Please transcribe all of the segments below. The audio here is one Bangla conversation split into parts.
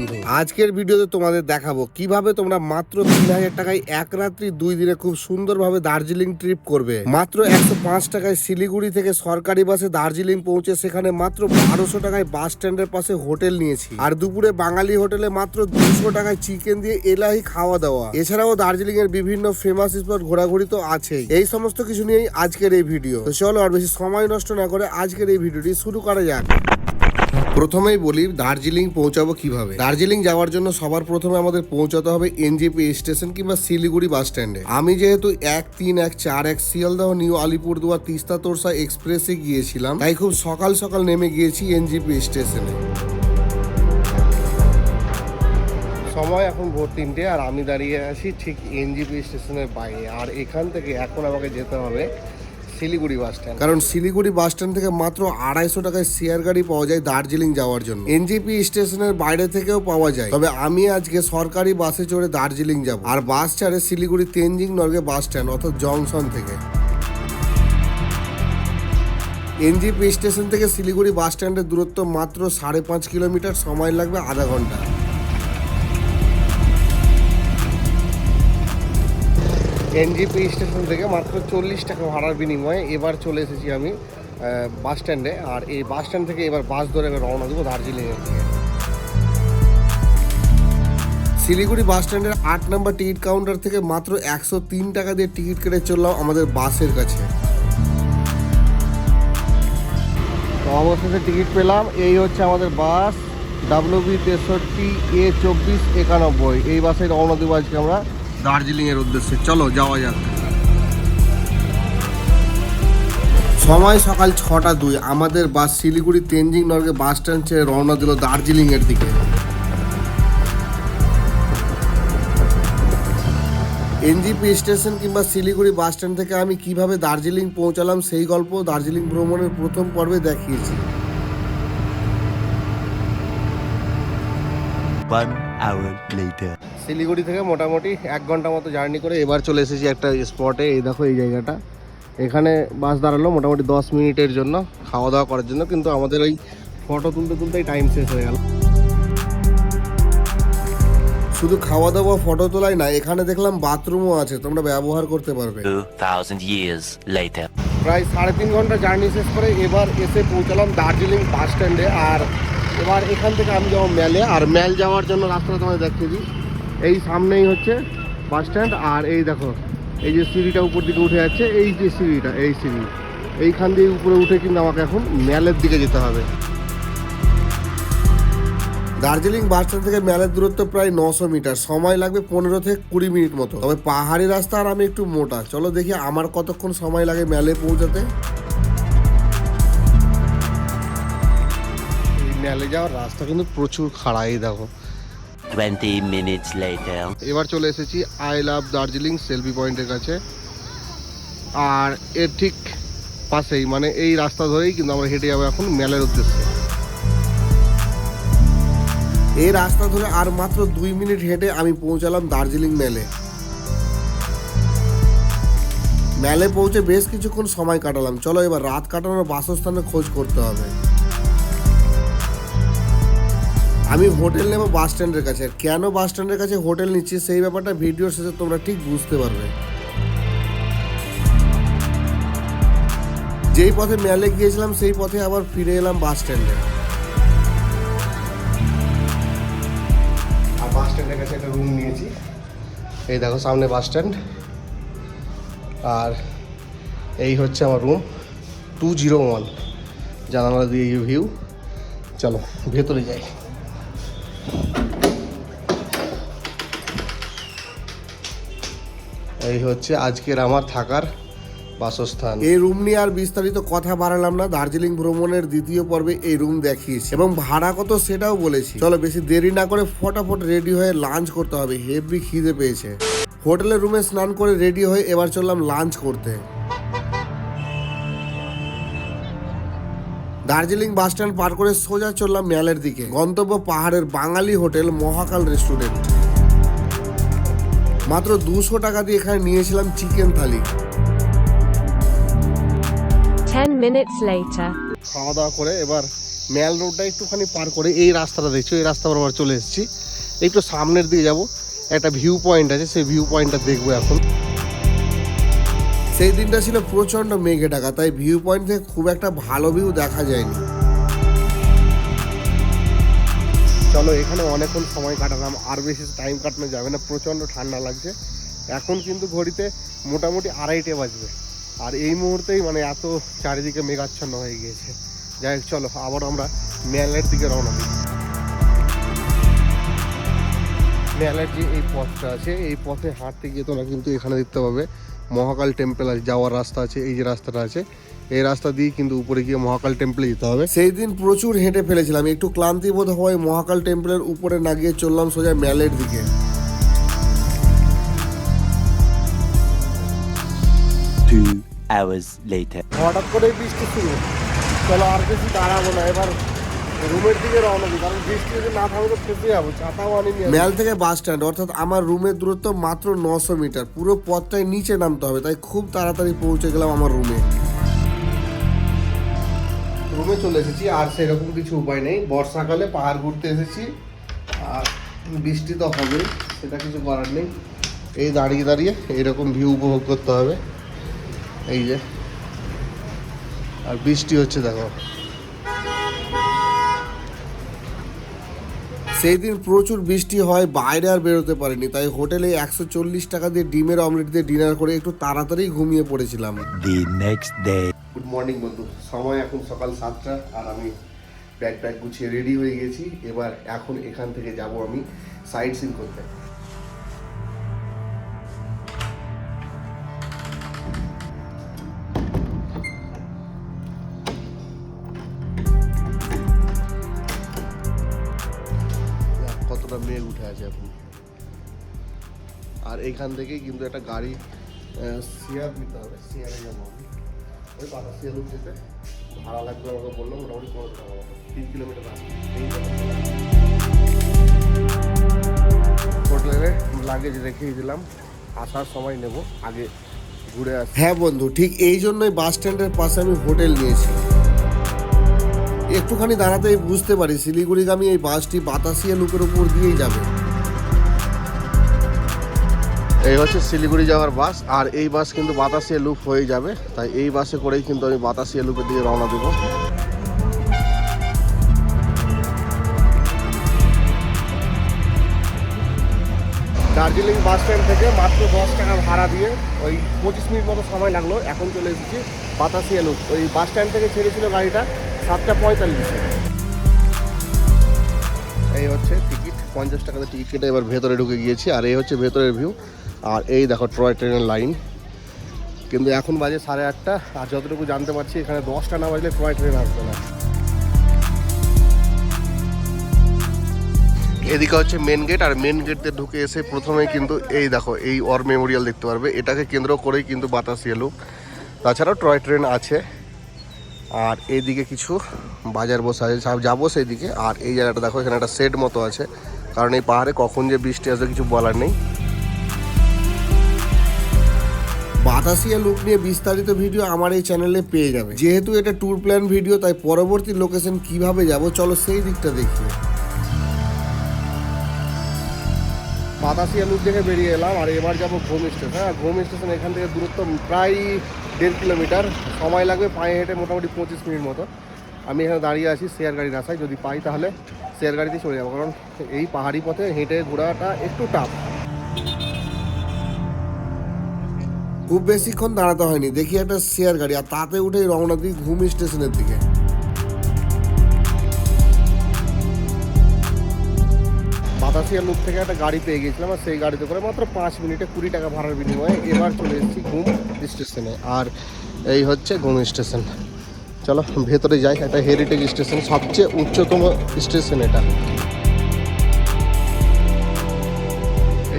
বন্ধু। আজকের ভিডিওতে তোমাদের দেখাবো কীভাবে তোমরা মাত্র তিন হাজার টাকায় এক রাত্রি দুই দিনে খুব সুন্দরভাবে দার্জিলিং ট্রিপ করবে। মাত্র একশো পাঁচ টাকায় শিলিগুড়ি থেকে সরকারি বাসে দার্জিলিং পৌঁছে সেখানে মাত্র বারোশো টাকায় বাস স্ট্যান্ডের পাশে হোটেল নিয়েছি। আর দুপুরে বাঙালি হোটেলে মাত্র দুশো টাকায় চিকেন দিয়ে এলাহি খাওয়া দাওয়া। এছাড়াও দার্জিলিং এর বিভিন্ন ফেমাস স্পট ঘোরাঘুরি তো আছেই। এই সমস্ত কিছু নিয়েই আজকের এই ভিডিও। তো চলো আর বেশি সময় নষ্ট না করে আজকের এই ভিডিওটি শুরু করা যাক। প্রথমেই বলি, দার্জিলিং পৌঁছাবো কীভাবে? দার্জিলিং যাওয়ার জন্য সবার প্রথমে আমাদের পৌঁছাতে হবে এনজেপি স্টেশন কিংবা শিলিগুড়ি বাস স্ট্যান্ডে। আমি যেহেতু এক, তিন, এক, চার, এক শিয়ালদহ, নিউ আলিপুরদুয়ার, তিস্তা, তোরসা এক্সপ্রেসে গিয়েছিলাম, তাই খুব সকাল সকাল নেমে গিয়েছি এনজেপি স্টেশনে। সময় এখন ভোর তিনটে আর আমি দাঁড়িয়ে আছি ঠিক এনজিপি স্টেশনের বাইরে। আর এখান থেকে এখন আমাকে যেতে হবে শিলিগুড়ি বাস স্ট্যান্ড। কারণ শিলিগুড়ি বাস স্ট্যান্ড থেকে মাত্র আড়াইশো টাকায় শেয়ার গাড়ি পাওয়া যায় দার্জিলিং যাওয়ার জন্য। এনজিপি স্টেশনের বাইরে থেকেও পাওয়া যায়। তবে আমি আজকে সরকারি বাসে চড়ে দার্জিলিং যাব। আর বাস ছাড়ে শিলিগুড়ি তেনজিং নর্গে বাস স্ট্যান্ড অর্থাৎ জংশন থেকে। এনজিপি স্টেশন থেকে শিলিগুড়ি বাস স্ট্যান্ডের দূরত্ব মাত্র সাড়ে পাঁচ কিলোমিটার। সময় লাগবে আধা ঘণ্টা। এনজিপি স্টেশন থেকে মাত্র চল্লিশ টাকা ভাড়ার বিনিময়ে এবার চলে এসেছি আমি বাস স্ট্যান্ডে আর এই বাস স্ট্যান্ড থেকে এবার বাস ধরে এবার রওনা দেবো দার্জিলিংয়ের দিকে। শিলিগুড়ি বাস স্ট্যান্ডের আট নম্বর টিকিট কাউন্টার থেকে মাত্র একশো তিন টাকা দিয়ে টিকিট কেটে চললাম আমাদের বাসের কাছে। অবশেষে টিকিট পেলাম। এই হচ্ছে আমাদের বাস ডাব্লিউবি তেষট্টি এ চব্বিশ একানব্বই। এই বাসে রওনা দেবো আজকে আমরা। দার্জিলিং এর উদ্দেশ্যে। চলো যাওয়া যাক। সময় সকাল ছটা দুই। আমাদের bus Siliguri Tenzing Norgay bus stand ছেড়ে রওনা দিল দার্জিলিং এর দিকে। এনজিপি স্টেশন কিংবা শিলিগুড়ি বাস স্ট্যান্ড থেকে আমি কীভাবে দার্জিলিং পৌঁছালাম সেই গল্প দার্জিলিং ভ্রমণের প্রথম পর্বে দেখিয়েছি। One hour later. শিলিগুড়ি থেকে মোটামুটি এক ঘণ্টা মতো জার্নি করে এবার চলে এসেছি একটা স্পটে এই দেখো এই জায়গাটা। এখানে বাস দাঁড়াল মোটামুটি দশ মিনিটের জন্য খাওয়া দাওয়া করার জন্য কিন্তু আমাদের ওই ফটো তুলতে তুলতেই টাইম শেষ হয়ে গেল। শুধু খাওয়া দাওয়া ফটো তোলাই না এখানে দেখলাম বাথরুমও আছে তোমরা ব্যবহার করতে পারবে। 2,000 years later. প্রায় সাড়ে তিন ঘণ্টা জার্নি শেষ করে এবার এসে পৌঁছালাম দার্জিলিং বাস স্ট্যান্ডে আর এবার এখান থেকে আমি যাব ম্যালে আর ম্যাল যাওয়ার জন্য রাস্তাটা তোমায় দেখিয়ে দিই। এই সামনেই হচ্ছে বাস স্ট্যান্ড আর এই দেখো এই যে সিঁড়িটা উপর দিকে উঠে যাচ্ছে এই যে সিঁড়িটা এই সিঁড়ি। এইখান দিয়ে উপরে উঠে কিন্তু আমাকে এখন ম্যালের দিকে যেতে হবে। দার্জিলিং বাস স্ট্যান্ড থেকে ম্যালের দূরত্ব প্রায় নশো মিটার সময় লাগবে পনেরো থেকে কুড়ি মিনিট মতো। তবে পাহাড়ি রাস্তা আর আমি একটু মোটা। চলো দেখি আমার কতক্ষণ সময় লাগে ম্যালে পৌঁছাতে। এই ম্যালে যাওয়ার রাস্তা কিন্তু প্রচুর খাড়াই দেখো। 20 minutes later. এবার চলে এসেছি আই লাভ দার্জিলিং সেলফি পয়েন্টের কাছে। আর এর ঠিক পাশেই মানে এই রাস্তা ধরেই কিন্তু আমরা হেঁটে যাব এখন ম্যালের উদ্দেশ্যে। এই রাস্তা ধরে আর মাত্র দুই মিনিট হেঁটে আমি পৌঁছালাম দার্জিলিং মেলে। মেলে পৌঁছে বেশ কিছুক্ষণ সময় কাটালাম। চলো এবার রাত কাটানোর বাসস্থানের খোঁজ করতে হবে। আমি হোটেল নেব বাস স্ট্যান্ডের কাছে। কেন বাস স্ট্যান্ডের কাছে হোটেল নিচ্ছি সেই ব্যাপারটা ভিডিওর শেষে তোমরা ঠিক বুঝতে পারবে। যেই পথে মেলে গিয়েছিলাম, সেই পথে আবার ফিরে এলাম বাস স্ট্যান্ডে। আর বাস স্ট্যান্ডের কাছে একটা রুম নিয়েছি। এই দেখো সামনে বাস স্ট্যান্ড। আর এই হচ্ছে আমার রুম টু জিরো ওয়ান জানালা দিয়ে ভিউ চলো, ভেতরে যাই। এই হচ্ছে আজকের আমার থাকার বাসস্থান। এই রুম নিয়ে আর বিস্তারিত কথা বাড়ালাম না, দার্জিলিং ভ্রমণের দ্বিতীয় পর্বে এই রুম দেখিয়েছি এবং ভাড়া কত সেটাও বলেছি। চলো বেশি দেরি না করে ফটাফট রেডি হয়ে লাঞ্চ করতে হবে হেভি খিদে পেয়েছে। হোটেলের রুমে স্নান করে রেডি হয়ে এবার চললাম লাঞ্চ করতে। দার্জিলিং বাস স্ট্যান্ড পার করে সোজা চললাম ম্যালের দিকে। গন্তব্য পাহাড়ের বাঙালি হোটেল মহাকাল রেস্টুরেন্ট। মাত্র দুশো টাকা দিয়ে এখানে নিয়েছিলাম চিকেন থালি। 10 minutes later. খাওয়া দাওয়া করে এবার ম্যাল রোডটা একটুখানি পার করে এই রাস্তাটা দেখছ এই রাস্তা বরাবর চলে এসেছি। একটু সামনের দিকে যাব একটা ভিউ পয়েন্ট আছে সেই ভিউ পয়েন্টটা দেখব এখন। সেই দিনটা ছিল প্রচণ্ড মেঘে ঢাকা, তাই ভিউ পয়েন্ট থেকে খুব একটা ভালো ভিউ দেখা যায়নি। চলো, এখানে অনেকক্ষণ সময় কাটালাম, আর বেশি টাইম কাটানো যাবে না, প্রচণ্ড ঠান্ডা লাগছে। এখন কিন্তু ঘড়িতে মোটামুটি আড়াইটে বাজবে। আর এই মুহূর্তেই মানে এত চারিদিকে মেঘাচ্ছন্ন হয়ে গিয়েছে। যাই হোক, চলো, আবার আমরা মেলের দিকে রওনা দিই। মেলের যে এই পথটা আছে, এই পথে হাঁটতে গিয়ে তোমরা কিন্তু এখানে দেখতে পাবে মহাকাল টেম্পল আছে যাওয়ার রাস্তা আছে এই যে রাস্তাটা আছে এই রাস্তা দিয়ে কিন্তু উপরে গিয়ে মহাকাল টেম্পলে যেতে হবে। সেই দিন প্রচুর হেঁটে ফেলেছিলাম একটু ক্লান্তি বোধ হওয়ায় মহাকাল টেম্পলের উপরে না গিয়ে চললাম সোজা মেলের দিকে। Two hours later. হঠাৎ করে বৃষ্টি শুরু। চলো আর বেশি দাঁড়াবো না এবার রুমের দিকে রওনা দিই কারণ বৃষ্টি যদি না থামে তো ফেসে যাব ছাতাও আনিনি ম্যাল থেকে বাস স্ট্যান্ড অর্থাৎ আমার রুমের দূরত্ব মাত্র নশো মিটার পুরো পথটাই নিচে নামতে হবে তাই খুব তাড়াতাড়ি পৌঁছে গেলাম আমার রুমে। রুমে চলে এসেছি আর সেরকম কিছু উপায় নেই। বর্ষাকালে পাহাড় ঘুরতে এসেছি আর বৃষ্টি তো হবেই সেটা কিছু করার নেই। এই দাঁড়িয়ে দাঁড়িয়ে এইরকম ভিউ উপভোগ করতে হবে। এই যে আর বৃষ্টি হচ্ছে দেখো। সেই দিন প্রচুর বৃষ্টি হয় বাইরে আর বেরোতে পারিনি। তাই হোটেলে একশো চল্লিশ টাকা দিয়ে ডিমের অমলেট দিয়ে ডিনার করে একটু তাড়াতাড়ি ঘুমিয়ে পড়েছিলাম। The next day good morning বন্ধু। সময় এখন সকাল সাতটা আর আমি ব্যাগ প্যাক গুছিয়ে রেডি হয়ে গেছি। এবার এখন এখান থেকে যাব আমি সাইট সিন করতে। এইখান থেকেই কিন্তু একটা গাড়ি শেয়ার নিতে হবে শেয়ারে যাব ওই বাতাস শেয়ার যেতে। ভাড়া লাগবে আমাকে বলল, মোটামুটি পনেরো টাকা তিন কিলোমিটার হোটেলে লাগেজ রেখেই দিলাম। আসার সময় নেব, আগে ঘুরে আস। হ্যাঁ বন্ধু, ঠিক এই জন্যই বাস স্ট্যান্ডের পাশে আমি হোটেল নিয়েছি। একটুখানি দাঁড়াতেই বুঝতে পারি, শিলিগুড়িগামী এই বাসটি বাতাসিয়া লুকের উপর দিয়েই যাবে। এই হচ্ছে শিলিগুড়ি যাওয়ার বাস, আর এই বাস কিন্তু বাতাসিয়া লুপ হয়ে যাবে। তাই এই বাসে করেই কিন্তু আমি বাতাসিয়া লুপের দিকে রওনা দেবো। দার্জিলিং বাস স্ট্যান্ড থেকে মাত্র দশ টাকা ভাড়া দিয়ে ওই পঁচিশ মিনিট মতো সময় লাগল। এখন চলে এসেছি বাতাসিয়া লুপ ওই বাস স্ট্যান্ড থেকে ছেড়েছিল গাড়িটা সাতটা পঁয়তাল্লিশে। এই হচ্ছে টিকিট পঞ্চাশ টাকাতে টিকিট কেটে এবার ভেতরে ঢুকে গিয়েছি, আর এই হচ্ছে ভেতরের ভিউ আর এই দেখো ট্রয় ট্রেনের লাইন কিন্তু এখন বাজে সাড়ে আটটা, আর যতটুকু জানতে পারছি, এখানে দশটা না বাজলে ট্রয় ট্রেন আসবে না। এদিকে হচ্ছে মেন গেট আর মেন গেট দিয়ে ঢুকে এসে প্রথমে কিন্তু এই দেখো, এই ওয়ার মেমোরিয়াল দেখতে পারবে। এটাকে কেন্দ্র করেই কিন্তু বাতাসিয়া লুপ তাছাড়াও টয় ট্রেন আছে। আর এইদিকে কিছু বাজার বসে আছে যাব সেই দিকে আর এই জায়গাটা দেখো, এখানে একটা শেড মতো আছে। কারণ এই পাহাড়ে কখন যে বৃষ্টি আসবে কিছু বলার নেই। বাতাসিয়া লুক নিয়ে বিস্তারিত ভিডিও আমার এই চ্যানেলে পেয়ে যাবে। যেহেতু এটা ট্যুর প্ল্যান ভিডিও তাই পরবর্তী লোকেশন কীভাবে যাব, চলো সেই দিকটা দেখি। বাতাসিয়া লুক থেকে বেরিয়ে এলাম, আর এবার যাব ঘুম স্টেশন হ্যাঁ ঘুম স্টেশন এখান থেকে দূরত্ব প্রায় দেড় কিলোমিটার সময় লাগবে পায়ে হেঁটে মোটামুটি পঁচিশ মিনিট মতো। আমি এখানে দাঁড়িয়ে আছি শেয়ার গাড়ির আশায়। যদি পাই তাহলে শেয়ার গাড়িতে চলে যাব। কারণ এই পাহাড়ি পথে হেঁটে ঘোরাটা একটু টাফ খুব বেশিক্ষণ দাঁড়াতে হয়নি। দেখি একটা শেয়ার গাড়ি, আর তাতে উঠেই রওনা দিই ঘুম স্টেশনের দিকে। বাতাসিয়া লুক থেকে একটা গাড়ি পেয়ে গেছিলাম, আর সেই গাড়িতে করে মাত্র পাঁচ মিনিটে কুড়ি টাকা ভাড়ার বিনিময়ে এবার চলে এসেছি ঘুম স্টেশনে। আর এই হচ্ছে ঘুম স্টেশন। চলো, ভেতরে যাই, একটা হেরিটেজ স্টেশন, সবচেয়ে উচ্চতম স্টেশন এটা।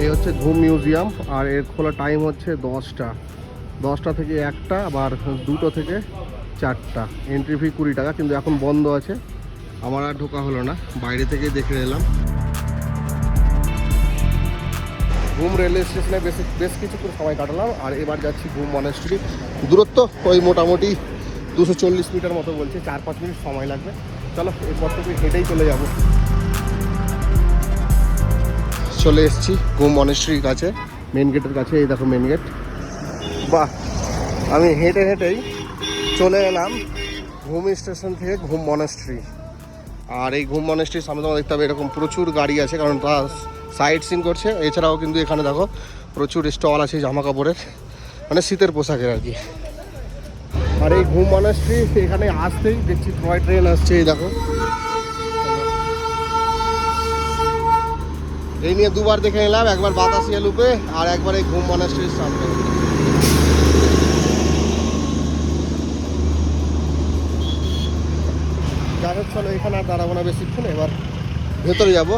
এই হচ্ছে ঘুম মিউজিয়াম, আর এর খোলা টাইম হচ্ছে দশটা। দশটা থেকে একটা, আবার দুটো থেকে চারটা। এন্ট্রি ফি কুড়ি টাকা, কিন্তু এখন বন্ধ আছে। আমার আর ঢোকা হলো না, বাইরে থেকে দেখে নিলাম ঘুম রেলওয়ে স্টেশনে বেশ বেশ কিছুক্ষণ সময় কাটালাম, আর এবার যাচ্ছি ঘুম মনেস্ট্রি দূরত্ব ওই মোটামুটি দুশো চল্লিশ মিটার মতো বলছে, চার পাঁচ মিনিট সময় লাগবে। চলো, এরপর থেকে হেঁটেই চলে যাব। চলে এসেছি ঘুম মনেস্ট্রির কাছে মেন গেটের কাছে, এই দেখো মেন গেট বাহ, আমি হেঁটে হেঁটেই চলে এলাম ঘুম স্টেশন থেকে ঘুম মনেস্ট্রি আর এই ঘুম মনেস্ট্রির সামনে তোমার দেখতে হবে, এরকম প্রচুর গাড়ি আছে, কারণ তারা সাইড সিন করছে। এছাড়াও কিন্তু এখানে দেখো, প্রচুর স্টল আছে জামা কাপড়ের মানে শীতের পোশাকের আর কি। আর এই ঘুম মনেস্ট্রি এখানে আসতেই দেখছি টয় ট্রেন আসছে, এই দেখো। এই নিয়ে দুবার দেখে নিলাম, একবার বাতাসিয়া লুপে আর একবার এই ঘুম মনেস্ট্রির সামনে। যাই হোক চলো, এখানে আর দাঁড়াবো না বেশিক্ষণ, এবার ভেতরে যাব।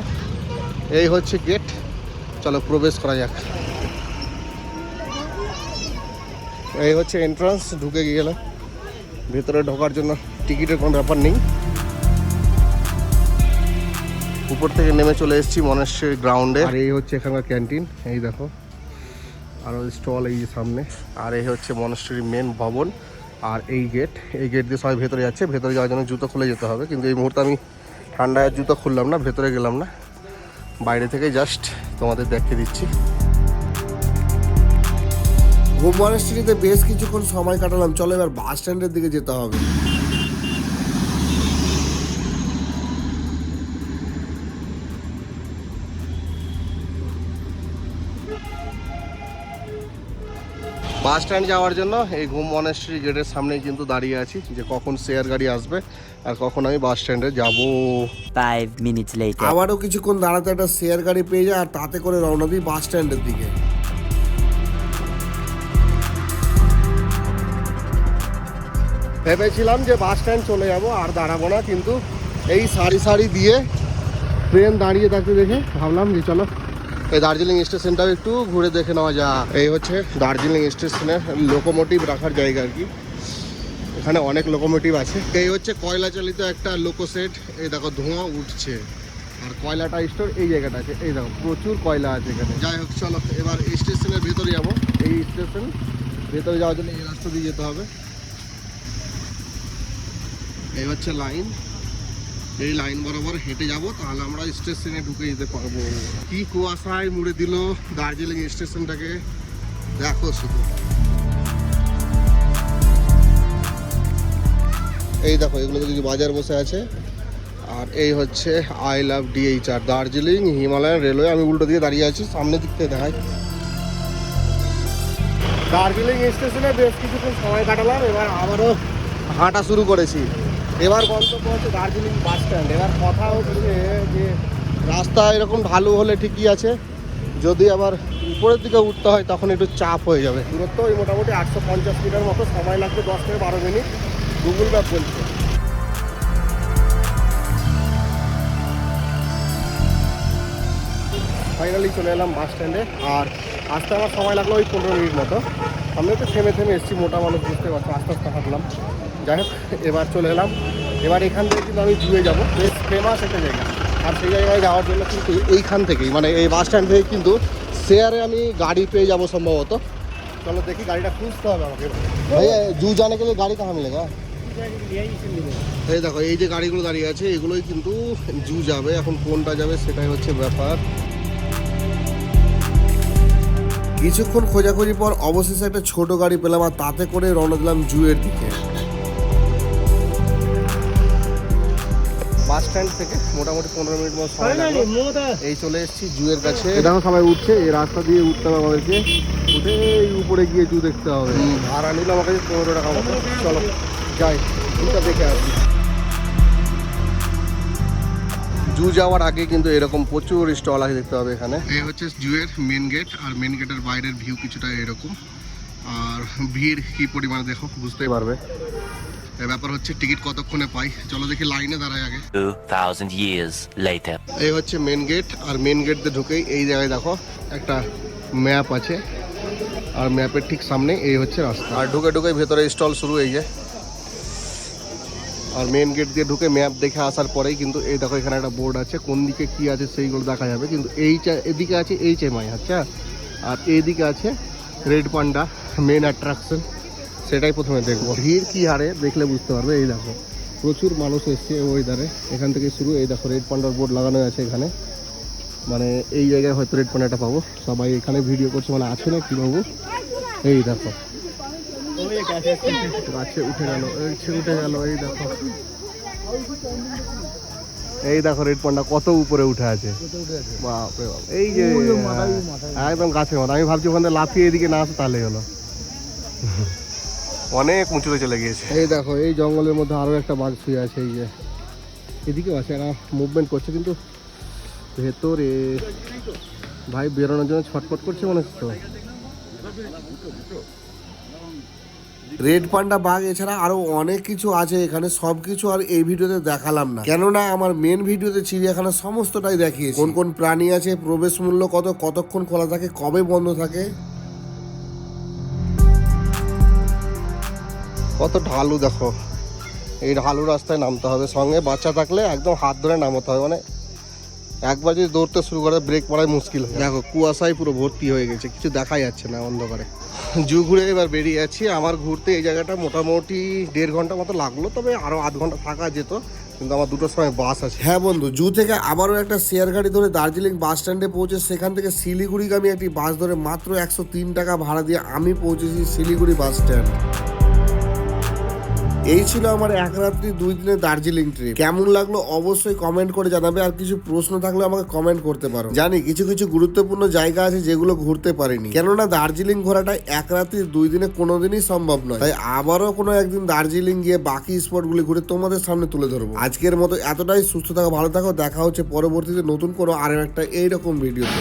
এই হচ্ছে গেট চলো, প্রবেশ করা যাক। এই হচ্ছে এন্ট্রান্স ঢুকে গেলাম। ভেতরে ঢোকার জন্য টিকিটের কোনো ব্যাপার নেই। উপর থেকে নেমে চলে এসেছি মনেশ্বরী গ্রাউন্ডে আর এই হচ্ছে এখানকার ক্যান্টিন এই দেখো। আর ওই স্টল এই যে সামনে। আর এই হচ্ছে মনেশ্বরী মেন ভবন। আর এই গেট এই গেট দিয়ে সবাই ভেতরে যাচ্ছে। ভেতরে যাওয়ার জন্য জুতো খুলে যেতে হবে। কিন্তু এই মুহূর্তে আমি ঠান্ডায় জুতো খুললাম না ভেতরে গেলাম না। বাইরে থেকে জাস্ট তোমাদের দেখিয়ে দিচ্ছি। ঘুম মনেস্ট্রিতে বেশ কিছুক্ষণ সময় কাটালাম। চলো এবার বাস স্ট্যান্ডের দিকে যেতে হবে। বাস স্ট্যান্ড যাওয়ার জন্য এই ঘুম মনেশ্রী গেটের সামনেই কিন্তু দাঁড়িয়ে আছি যে কখন শেয়ার গাড়ি আসবে আর কখন আমি বাস স্ট্যান্ডে যাব Five minutes later. আবারও কিছুক্ষণ দাঁড়াতে একটা শেয়ার গাড়ি পেয়ে যায় আর তাতে করে রওনা দিই বাস স্ট্যান্ডের দিকে ভেবেছিলাম যে বাস স্ট্যান্ড চলে যাব আর দাঁড়াবো না কিন্তু এই সারি সারি দিয়ে ট্রেন দাঁড়িয়ে থাকতে দেখে ভাবলাম যে চলো এই দার্জিলিং স্টেশনটাও একটু ঘুরে দেখে নেওয়া যা এই হচ্ছে দার্জিলিং স্টেশনের লোকোমোটিভ রাখার জায়গা আর কি। এখানে অনেক লোকোমোটিভ আছে। এই হচ্ছে কয়লা চালিত একটা লোকো সেট এই দেখো, ধোঁয়া উঠছে। আর কয়লাটা স্টোর, এই জায়গাটা আছে। এই দেখো, প্রচুর কয়লা আছে এখানে। যাই হোক, চলো, এবার স্টেশনের ভেতরে যাব। এই স্টেশন ভেতরে যাওয়ার জন্য এই রাস্তা দিয়ে যেতে হবে। এই হচ্ছে লাইন। এই লাইন বরাবর হেঁটে যাব, তাহলে আমরা স্টেশনে ঢুকে যেতে পারব। কি কুয়াশায় মুড়ে দিল দার্জিলিং স্টেশনটাকে, দেখো শুধু। এই দেখো এগুলো কিছু বাজার বসে আছে, আর এই হচ্ছে I love DHR, Darjeeling Himalayan railway. আমি উল্টো দিয়ে দাঁড়িয়ে আছি সামনে দিক থেকে দেখাই। দার্জিলিং স্টেশনে বেশ কিছুক্ষণ সময় কাটালাম, এবার আবারও হাঁটা শুরু করেছি। এবার গন্তব্য হচ্ছে দার্জিলিং বাস স্ট্যান্ড। এবার কথা হচ্ছে যে রাস্তা এরকম ঢালু হলে ঠিকই আছে। যদি আবার উপরের দিকে উঠতে হয়, তখন একটু চাপ হয়ে যাবে। দূরত্ব ওই মোটামুটি আটশো পঞ্চাশ মিটার মতো, সময় লাগবে দশ থেকে বারো মিনিট। গুগল ম্যাপ বলছে। ফাইনালি চলে এলাম বাস স্ট্যান্ডে। আর আসতে আমার সময় লাগল ওই পনেরো মিনিট মতো। আমি একটু থেমে থেমে এসেছি, মোটা মানুষ বুঝতে পারছ, আস্তে আস্তে হাঁটলাম। যাই হোক, এবার চলে এলাম। এবার এখান থেকে কিন্তু আমি জুয়ে যাব। বেশ ফেমাস একটা জায়গা। আর সেই জায়গায় যাওয়ার জন্য কিন্তু এইখান থেকেই মানে এই বাস স্ট্যান্ড থেকে কিন্তু শেয়ারে আমি গাড়ি পেয়ে যাব সম্ভবত। চলো দেখি গাড়িটা খুঁজতে হবে আমাকে। ভাইয়া জু জানে গেলে গাড়ি কাহা মিলেগা? এই দেখো, এই যে গাড়িগুলো দাঁড়িয়ে আছে, এগুলোই কিন্তু জু যাবে। এখন কোনটা যাবে সেটাই হচ্ছে ব্যাপার। কিছুক্ষণ খোঁজাখুঁজি পর অবশেষে একটা ছোট গাড়ি পেলাম আর তাতে করে রওনা দিলাম জুয়ের দিকে। বাস স্ট্যান্ড থেকে মোটামুটি পনেরো মিনিট মতো সময় লাগল। এই চলে এসেছি জুয়ের কাছে। দেখো সবাই উঠছে এই রাস্তা দিয়ে উঠতে হবে আমাদেরকে। উঠে এই উপরে গিয়ে জু দেখতে হবে। ভাড়া নিল আমার কাছে পনেরো টাকা মতো। চলো যাই জুটা দেখে আসি। জু যাওয়ার আগে কিন্তু এরকম প্রচুর স্টল আছে দেখতে হবে এখানে। এই হচ্ছে জুয়ের মেন গেট আর মেন গেটের বাইরের ভিউ কিছুটা এরকম। আর ভিড় কি পরিমাণে দেখো বুঝতেই পারবে। ব্যাপার হচ্ছে টিকিট কতক্ষণে পাই? চলো দেখি লাইনে দাঁড়াই আগে। Two thousand years later. এই হচ্ছে মেন গেট আর মেন গেট দিয়ে ঢুকেই এই জায়গায় দেখো একটা ম্যাপ আছে। আর ম্যাপের ঠিক সামনে এই হচ্ছে রাস্তা। আর ঢুকে ঢুকে ভেতরে স্টল শুরু এই যে। আর মেন গেট দিয়ে ঢুকে ম্যাপ দেখে আসার পরেই কিন্তু এই দেখো এখানে একটা বোর্ড আছে কোন দিকে কি আছে সেইগুলো দেখা যাবে। কিন্তু এই এদিকে আছে এইচ এম আই আচ্ছা। আর এইদিকে আছে রেড পান্ডা মেন অ্যাট্রাকশন সেটাই প্রথমে দেখব। ভিড় কি হারে দেখলে বুঝতে পারবে এই দেখো। প্রচুর মানুষ এসছে ওয়েদারে এখান থেকে শুরু এই দেখো রেড পান্ডার বোর্ড লাগানো আছে এখানে। মানে এই জায়গায় হয়তো রেড পান্ডাটা পাবো। সবাই এখানে ভিডিও করছে মানে আছে না কী পাবো এই দেখো। গাছে উঠে গেল এই উঠে গেল এই দেখো। এই দেখো রেড পান্ডা কত উপরে উঠে আছে। বাপরে বাপ এই যে একদম গাছের মতো। আমি ভাবছি ওখান থেকে লাফিয়ে এদিকে না আসে তাহলে হলো। অনেক উঁচুতে চলে গিয়েছে। এই দেখো এই জঙ্গলের মধ্যে আরও একটা বাঘ শুয়ে আছে এই যে। এদিকেও আছে এরা মুভমেন্ট করছে কিন্তু ভেতরে ভাই বেরোনোর জন্য ছটফট করছে মনে হচ্ছে রেড পান্ডা বাঘ এছাড়া আরও অনেক কিছু আছে এখানে সব কিছু আর এই ভিডিওতে দেখালাম না। কেননা আমার মেন ভিডিওতে চিড়িয়াখানা সমস্তটাই দেখিয়েছি। কোন কোন প্রাণী আছে প্রবেশ মূল্য কত কতক্ষণ খোলা থাকে কবে বন্ধ থাকে কত ঢালু দেখো। এই ঢালু রাস্তায় নামতে হবে। সঙ্গে বাচ্চা থাকলে একদম হাত ধরে নামতে হবে। মানে একবার যদি দৌড়তে শুরু করে ব্রেক পড়ায় মুশকিল হয়ে। দেখো কুয়াশায় পুরো ভর্তি হয়ে গেছে। কিছু দেখা যাচ্ছে না অন্ধকারে। জু ঘুরে এবার বেরিয়ে যাচ্ছি। আমার ঘুরতে এই জায়গাটা মোটামুটি দেড় ঘণ্টা মতো লাগল তবে আরও আধ ঘণ্টা থাকা যেত। কিন্তু আমার দুটোর সময় বাস আছে। হ্যাঁ বন্ধু জু থেকে আবারও একটা শেয়ার গাড়ি ধরে দার্জিলিং বাস স্ট্যান্ডে পৌঁছে সেখান থেকে শিলিগুড়িগামী একটি বাস ধরে মাত্র একশো তিন টাকা ভাড়া দিয়ে আমি পৌঁছেছি শিলিগুড়ি বাস স্ট্যান্ড। এই ছিল আমার এক রাত্রি, দুই দিনের দার্জিলিং ট্রিপ কেমন লাগল অবশ্যই কমেন্ট করে জানাবে। আর কিছু প্রশ্ন থাকলে আমাকে কমেন্ট করতে পারো। জানি কিছু কিছু গুরুত্বপূর্ণ জায়গা আছে যেগুলো ঘুরতে পারিনি। কেননা দার্জিলিং ঘোরাটা এক রাত্রি, দুই দিনে কোনোদিনই সম্ভব নয়। তাই আবারও কোনো একদিন দার্জিলিং গিয়ে বাকি স্পটগুলি ঘুরে তোমাদের সামনে তুলে ধরবো। আজকের মতো এতটাই। সুস্থ থাকো, ভালো থাকো। দেখা হচ্ছে পরবর্তীতে নতুন কোনো আরও একটা এইরকম ভিডিওতে